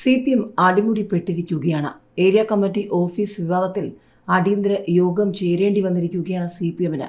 C P M അടിമുടിപ്പെട്ടിരിക്കുകയാണ്. Area committee office വിവാദത്തിൽ അടിയന്തര യോഗം ചേരേണ്ടി വന്നിരിക്കുകയാണ് സി പി എമ്മിന്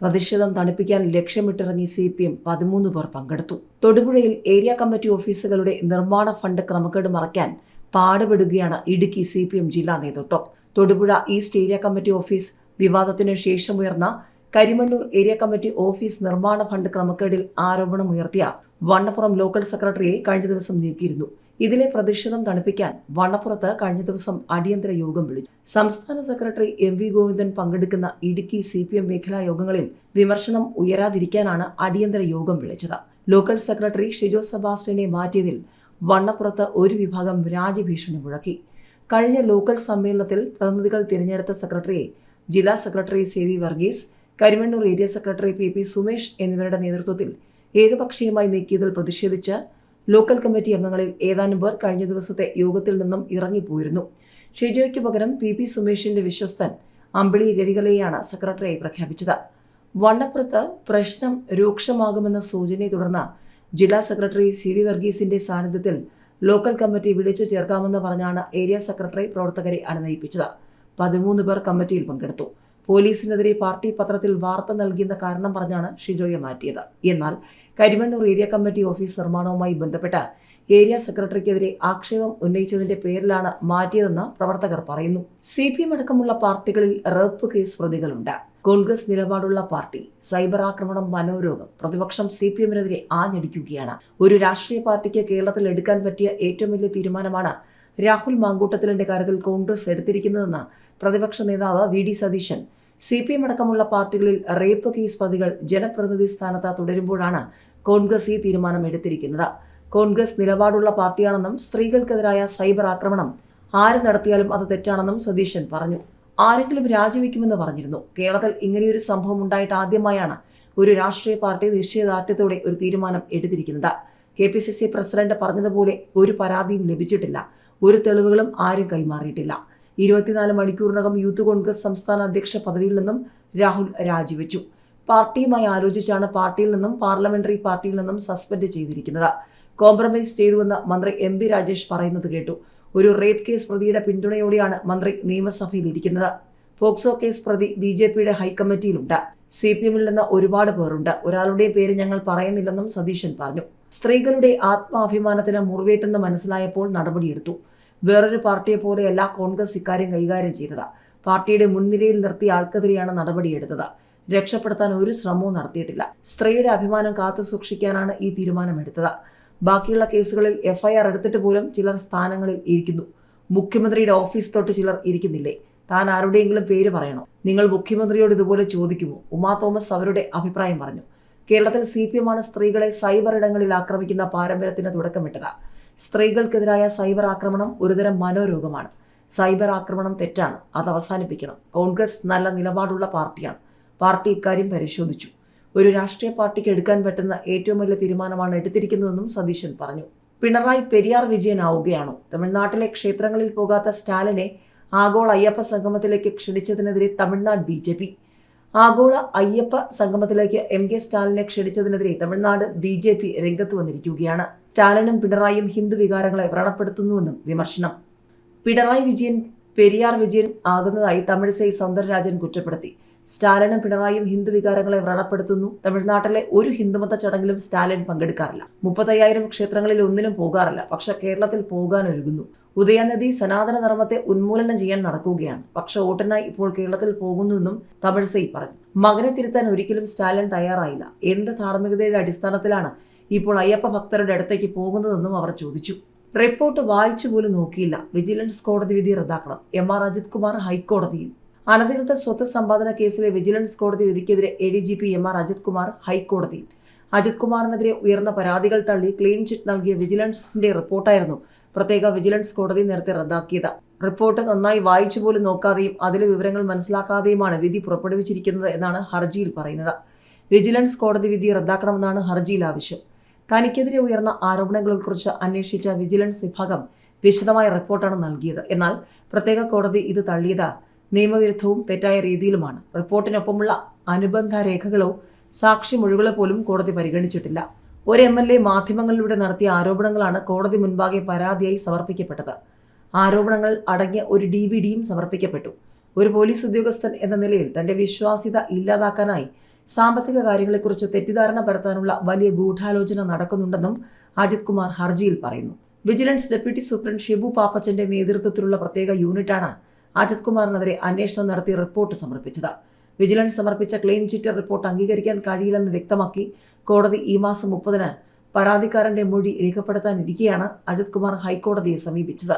പ്രതിഷേധം തണുപ്പിക്കാൻ ലക്ഷ്യമിട്ടിറങ്ങി സി പി എം പതിമൂന്ന് പേർ പങ്കെടുത്തു. തൊടുപുഴയിൽ ഏരിയ കമ്മിറ്റി ഓഫീസുകളുടെ നിർമ്മാണ ഫണ്ട് ക്രമക്കേട് മറയ്ക്കാൻ പാടുപെടുകയാണ് ഇടുക്കി സി പി എം ജില്ലാ നേതൃത്വം. Thodupuzha east area committee office വിവാദത്തിനു ശേഷമുയർന്ന കരിമണ്ണൂർ ഏരിയ കമ്മിറ്റി ഓഫീസ് നിർമ്മാണ ഫണ്ട് ക്രമക്കേടിൽ ആരോപണമുയർത്തിയ വണ്ണപ്പുറം ലോക്കൽ സെക്രട്ടറിയെ കഴിഞ്ഞ ദിവസം നീക്കിയിരുന്നു. ഇതിലെ പ്രതിഷേധം തണുപ്പിക്കാൻ വണ്ണപ്പുറത്ത് കഴിഞ്ഞ ദിവസം അടിയന്തര യോഗം വിളിച്ചു. സംസ്ഥാന സെക്രട്ടറി എം വി ഗോവിന്ദൻ പങ്കെടുക്കുന്ന ഇടുക്കി സി പി എം മേഖലാ യോഗങ്ങളിൽ വിമർശനം ഉയരാതിരിക്കാനാണ് അടിയന്തര യോഗം വിളിച്ചത്. ലോക്കൽ സെക്രട്ടറി ഷിജോ സെബാസ്റ്റ്യനെ മാറ്റിയതിൽ വണ്ണപ്പുറത്ത് ഒരു വിഭാഗം രാജ്യഭീഷണി മുഴക്കി. കഴിഞ്ഞ ലോക്കൽ സമ്മേളനത്തിൽ പ്രതിനിധികൾ തിരഞ്ഞെടുത്ത സെക്രട്ടറിയെ ജില്ലാ secretary C V Varghese Karimannur area secretary P P Sumesh എന്നിവരുടെ നേതൃത്വത്തിൽ ഏകപക്ഷീയമായി നീക്കിയതിൽ പ്രതിഷേധിച്ച് ലോക്കൽ കമ്മിറ്റി അംഗങ്ങളിൽ ഏതാനും പേർ കഴിഞ്ഞ ദിവസത്തെ യോഗത്തിൽ നിന്നും ഇറങ്ങിപ്പോയിരുന്നു. ഷിജോയ്ക്ക് പകരം പി പി സുമേഷിന്റെ വിശ്വസ്തൻ അമ്പിളി രവികലയെയാണ് സെക്രട്ടറിയായി പ്രഖ്യാപിച്ചത്. വണ്ണപ്പുറത്ത് പ്രശ്നം രൂക്ഷമാകുമെന്ന സൂചനയെ തുടർന്ന് ജില്ലാ സെക്രട്ടറി സി വി വർഗീസിന്റെ സാന്നിധ്യത്തിൽ ലോക്കൽ കമ്മിറ്റി വിളിച്ചു ചേർക്കാമെന്ന് പറഞ്ഞാണ് ഏരിയ സെക്രട്ടറി പ്രവർത്തകരെ അനുനയിപ്പിച്ചത്. പതിമൂന്ന് പേർ കമ്മിറ്റിയിൽ പങ്കെടുത്തു. പോലീസിനെതിരെ പാർട്ടി പത്രത്തിൽ വാർത്ത നൽകിയെന്ന കാരണം പറഞ്ഞാണ് ഷിജോയെ മാറ്റിയത്. എന്നാൽ കരിമണ്ണൂർ ഏരിയ കമ്മിറ്റി ഓഫീസ് നിർമ്മാണവുമായി ബന്ധപ്പെട്ട് ഏരിയ സെക്രട്ടറിക്കെതിരെ ആക്ഷേപം ഉന്നയിച്ചതിന്റെ പേരിലാണ് മാറ്റിയതെന്ന് പ്രവർത്തകർ പറയുന്നു. സി പി എം അടക്കമുള്ള പാർട്ടികളിൽ റേപ്പ് കേസ് പ്രതികളുണ്ട്. കോൺഗ്രസ് നിലപാടുള്ള പാർട്ടി സൈബർ ആക്രമണം മനോരോഗം പ്രതിപക്ഷം സി പി എമ്മിനെതിരെ ആഞ്ഞടിക്കുകയാണ്. ഒരു രാഷ്ട്രീയ പാർട്ടിക്ക് കേരളത്തിൽ എടുക്കാൻ പറ്റിയ ഏറ്റവും വലിയ തീരുമാനമാണ് രാഹുൽ മാങ്കൂട്ടത്തിലിന്റെ കാര്യത്തിൽ കോൺഗ്രസ് എടുത്തിരിക്കുന്നതെന്ന് പ്രതിപക്ഷ നേതാവ് V D Satheesan. C P M അടക്കമുള്ള പാർട്ടികളിൽ റേപ്പ് കേസ് പ്രതികൾ ജനപ്രതിനിധി സ്ഥാനത്ത് തുടരുമ്പോഴാണ് കോൺഗ്രസ് ഈ തീരുമാനം എടുത്തിരിക്കുന്നത് കോൺഗ്രസ് നിലപാടുള്ള പാർട്ടിയാണെന്നും സ്ത്രീകൾക്കെതിരായ സൈബർ ആക്രമണം ആര് നടത്തിയാലും അത് തെറ്റാണെന്നും സതീശൻ പറഞ്ഞു. ആരെങ്കിലും രാജിവെക്കുമെന്ന് പറഞ്ഞിരുന്നു. കേരളത്തിൽ ഇങ്ങനെയൊരു സംഭവം ഉണ്ടായിട്ട് ആദ്യമായാണ് ഒരു രാഷ്ട്രീയ പാർട്ടി നിശ്ചയദാർഢ്യത്തോടെ ഒരു തീരുമാനം എടുത്തിരിക്കുന്നത്. K P C C president പറഞ്ഞതുപോലെ ഒരു പരാതിയും ലഭിച്ചിട്ടില്ല. ഒരു തെളിവുകളും ആരും കൈമാറിയിട്ടില്ല. ഇരുപത്തിനാല് മണിക്കൂറിനകം യൂത്ത് കോൺഗ്രസ് സംസ്ഥാന അധ്യക്ഷ പദവിയിൽ നിന്നും രാഹുൽ രാജിവെച്ചു. പാർട്ടിയുമായി ആലോചിച്ചാണ് പാർട്ടിയിൽ നിന്നും പാർലമെന്ററി പാർട്ടിയിൽ നിന്നും സസ്പെൻഡ് ചെയ്തിരിക്കുന്നത്. കോംപ്രമൈസ് ചെയ്തുവെന്ന് മന്ത്രി എം പി രാജേഷ് പറയുന്നത് കേട്ടു. ഒരു റേപ്പ് കേസ് പ്രതിയുടെ പിന്തുണയോടെയാണ് മന്ത്രി നിയമസഭയിലിരിക്കുന്നത്. പോക്സോ കേസ് പ്രതി ബി ജെ പിയുടെ ഹൈക്കമ്മിറ്റിയിലുണ്ട്. സി പി എമ്മിൽ നിന്ന് ഒരുപാട് പേരുണ്ട്. ഒരാളുടെ പേര് ഞങ്ങൾ പറയുന്നില്ലെന്നും സതീശൻ പറഞ്ഞു. സ്ത്രീകളുടെ ആത്മാഭിമാനത്തിന് മുറിവേറ്റെന്ന് മനസ്സിലായപ്പോൾ നടപടിയെടുത്തു. വേറൊരു പാർട്ടിയെ പോലെയല്ല കോൺഗ്രസ് ഇക്കാര്യം കൈകാര്യം ചെയ്തത് പാർട്ടിയുടെ മുൻനിരയിൽ നിർത്തിയ ആൾക്കെതിരെയാണ് നടപടിയെടുത്തത്. രക്ഷപ്പെടുത്താൻ ഒരു ശ്രമവും നടത്തിയിട്ടില്ല. സ്ത്രീയുടെ അഭിമാനം കാത്തു സൂക്ഷിക്കാനാണ് ഈ തീരുമാനമെടുത്തത്. ബാക്കിയുള്ള കേസുകളിൽ എഫ്ഐആർ എടുത്തിട്ട് പോലും ചിലർ സ്ഥാനങ്ങളിൽ ഇരിക്കുന്നു. മുഖ്യമന്ത്രിയുടെ ഓഫീസ് തൊട്ട് ചിലർ ഇരിക്കുന്നില്ലേ? താൻ ആരുടെയെങ്കിലും പേര് പറയണോ? നിങ്ങൾ മുഖ്യമന്ത്രിയോട് ഇതുപോലെ ചോദിക്കുമോ? ഉമാ തോമസ് അവരുടെ അഭിപ്രായം പറഞ്ഞു. കേരളത്തിൽ സി പി എമ്മാണ് സ്ത്രീകളെ സൈബർ ഇടങ്ങളിൽ ആക്രമിക്കുന്ന പാരമ്പര്യത്തിന് തുടക്കമിട്ടത്. സ്ത്രീകൾക്കെതിരായ സൈബർ ആക്രമണം ഒരുതരം മനോരോഗമാണ്. സൈബർ ആക്രമണം തെറ്റാണ്. അത് അവസാനിപ്പിക്കണം. കോൺഗ്രസ് നല്ല നിലപാടുള്ള പാർട്ടിയാണ്. പാർട്ടി ഇക്കാര്യം പരിശോധിച്ചു. ഒരു രാഷ്ട്രീയ പാർട്ടിക്ക് എടുക്കാൻ പറ്റുന്ന ഏറ്റവും വലിയ തീരുമാനമാണ് എടുത്തിരിക്കുന്നതെന്നും സതീശൻ പറഞ്ഞു. പിണറായി പെരിയാർ വിജയനാവുകയാണോ? തമിഴ്നാട്ടിലെ ക്ഷേത്രങ്ങളിൽ പോകാത്ത സ്റ്റാലിനെ ആഗോള അയ്യപ്പ സംഗമത്തിലേക്ക് ക്ഷണിച്ചതിനെതിരെ തമിഴ്നാട് ബി ജെ പി. ആഗോള അയ്യപ്പ സംഗമത്തിലേക്ക് എം കെ സ്റ്റാലിനെ ക്ഷണിച്ചതിനെതിരെ തമിഴ്നാട് ബി ജെ പി രംഗത്ത് വന്നിരിക്കുകയാണ്. സ്റ്റാലിനും പിണറായിയും ഹിന്ദു വികാരങ്ങളെ വ്രണപ്പെടുത്തുന്നുവെന്നും വിമർശനം. പിണറായി വിജയൻ പെരിയാർ വിജയൻ ആകുന്നതായി തമിഴിസൈ സൗന്ദരരാജൻ കുറ്റപ്പെടുത്തി. സ്റ്റാലിനും പിണറായിയും ഹിന്ദു വികാരങ്ങളെ വ്രണപ്പെടുത്തുന്നു. തമിഴ്നാട്ടിലെ ഒരു ഹിന്ദുമത ചടങ്ങിലും സ്റ്റാലിൻ പങ്കെടുക്കാറില്ല. മുപ്പത്തയ്യായിരം ക്ഷേത്രങ്ങളിൽ ഒന്നിലും പോകാറില്ല. പക്ഷെ കേരളത്തിൽ പോകാൻ ഒരുങ്ങുന്നു ഉദയനദി സനാതന ധർമ്മത്തെ ഉന്മൂലനം ചെയ്യാൻ നടക്കുകയാണ്. പക്ഷെ ഓട്ടനായി ഇപ്പോൾ കേരളത്തിൽ പോകുന്നുവെന്നും തമിഴ്സൈ പറഞ്ഞു. മകനെ തിരുത്താൻ ഒരിക്കലും സ്റ്റാലിൻ തയ്യാറായില്ല. എന്ത് ധാർമ്മികതയുടെ അടിസ്ഥാനത്തിലാണ് ഇപ്പോൾ അയ്യപ്പ ഭക്തരുടെ അടുത്തേക്ക് പോകുന്നതെന്നും അവർ ചോദിച്ചു. റിപ്പോർട്ട് വായിച്ചു പോലും നോക്കിയില്ല. വിജിലൻസ് കോടതി വിധി റദ്ദാക്കണം. എം ആർ അജിത് കുമാർ ഹൈക്കോടതിയിൽ. അനധികൃത സ്വത്ത് സമ്പാദന കേസിലെ വിജിലൻസ് കോടതി വിധിക്കെതിരെ A D G P M R Ajith Kumar ഹൈക്കോടതിയിൽ. അജിത് കുമാറിനെതിരെ ഉയർന്ന പരാതികൾ തള്ളി ക്ലീൻ ചിറ്റ് നൽകിയ വിജിലൻസിന്റെ റിപ്പോർട്ടായിരുന്നു പ്രത്യേക വിജിലൻസ് കോടതി നേരത്തെ റദ്ദാക്കിയത്. റിപ്പോർട്ട് നന്നായി വായിച്ചു പോലും നോക്കാതെയും അതിലെ വിവരങ്ങൾ മനസ്സിലാക്കാതെയുമാണ് വിധി പുറപ്പെടുവിച്ചിരിക്കുന്നത് എന്നാണ് ഹർജിയിൽ പറയുന്നത്. വിജിലൻസ് കോടതി വിധി റദ്ദാക്കണമെന്നാണ് ഹർജിയിൽ ആവശ്യം. തനിക്കെതിരെ ഉയർന്ന ആരോപണങ്ങളെക്കുറിച്ച് അന്വേഷിച്ച വിജിലൻസ് വിഭാഗം വിശദമായ റിപ്പോർട്ടാണ് നൽകിയത്. എന്നാൽ പ്രത്യേക കോടതി ഇത് തള്ളിയത് നിയമവിരുദ്ധവും തെറ്റായ രീതിയിലുമാണ്. റിപ്പോർട്ടിനൊപ്പമുള്ള അനുബന്ധ രേഖകളോ സാക്ഷിമൊഴികളോ പോലും കോടതി പരിഗണിച്ചിട്ടില്ല. ഒരു എം എൽ എ മാധ്യമങ്ങളിലൂടെ നടത്തിയ ആരോപണങ്ങളാണ് കോടതി മുൻപാകെ പരാതിയായി സമർപ്പിക്കപ്പെട്ടത്. ആരോപണങ്ങൾ അടങ്ങിയ ഒരു ഡി വി ഡിയും സമർപ്പിക്കപ്പെട്ടു. ഒരു പോലീസ് ഉദ്യോഗസ്ഥൻ എന്ന നിലയിൽ തന്റെ വിശ്വാസ്യത ഇല്ലാതാക്കാനായി സാമ്പത്തിക കാര്യങ്ങളെക്കുറിച്ച് തെറ്റിദ്ധാരണ പരത്താനുള്ള വലിയ ഗൂഢാലോചന നടക്കുന്നുണ്ടെന്നും അജിത് കുമാർ ഹർജിയിൽ പറയുന്നു. വിജിലൻസ് ഡെപ്യൂട്ടി സൂപ്രണ്ട് ഷിബു പാപ്പച്ചന്റെ നേതൃത്വത്തിലുള്ള പ്രത്യേക യൂണിറ്റാണ് അജിത് കുമാറിനെതിരെ അന്വേഷണം നടത്തി റിപ്പോർട്ട് സമർപ്പിച്ചത്. വിജിലൻസ് സമർപ്പിച്ച ക്ലെയിം ചിറ്റർ റിപ്പോർട്ട് അംഗീകരിക്കാൻ കഴിയില്ലെന്ന് വ്യക്തമാക്കി കോടതി ഈ മാസം മുപ്പതിന് പരാതിക്കാരന്റെ മൊഴി രേഖപ്പെടുത്താനിരിക്കെയാണ് അജിത് കുമാർ ഹൈക്കോടതിയെ സമീപിച്ചത്.